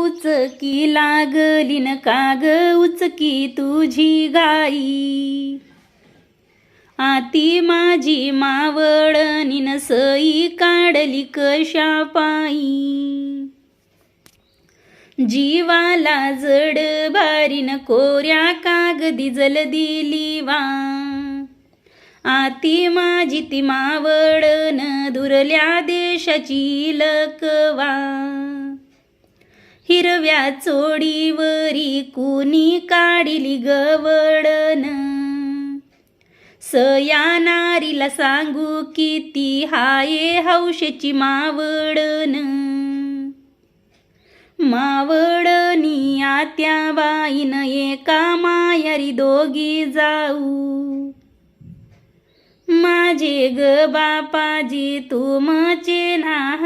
उचकी लागली न काग उचकी तुझी गाई. आती माझी मावळनीन सई काढली कशा पायी. जीवाला जड भारीन कोऱ्या कागदी जल दिली वा. आती माझी ती मावळन दुरल्या देशाची लकवा. हिरव्या चोडीवरी कुणी काढिली गवडन सया नारीला सांगू किती हाये हौशेची मावडन मावडनी आत्या बाईन एका मायारी दोघी जाऊ. माझे ग बापाजी तुमचे ना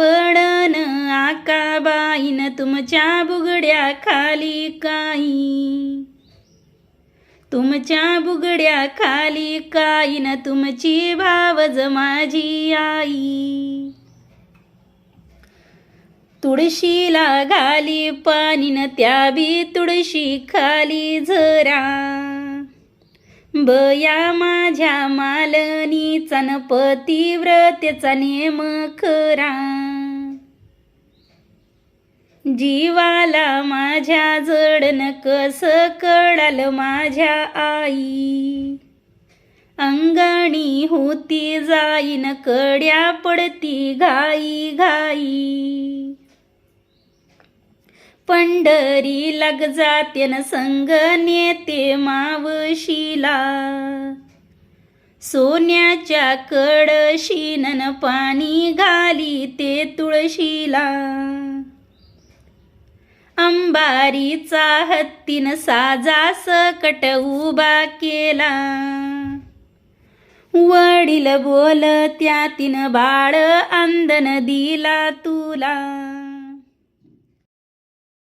मावळण आकाबाईन तुमच्या बुगड्या खाली काही तुमच्या बुगड्या खाली काईन तुमची भावज माझी आई. तुळशीला घाली पाणीन त्या बी तुळशी खाली झरा. बया माझ्या मालनीचा न पतिव्रतेचा नेम खरा. जीवाला माझ्या जडन कस कळाल माझ्या आई? अंगणी होती जाईन कड्या पडती घाई घाई. पंढरी लग जाते न संग नेते मावशीला. सोन्याच्या कडशीनन पाणी घाली ते तुळशीला. अंबारीचा हत्तीन साजा सकट उभा केला. वडील बोल त्यातीन बाळ आंदन दिला तुला.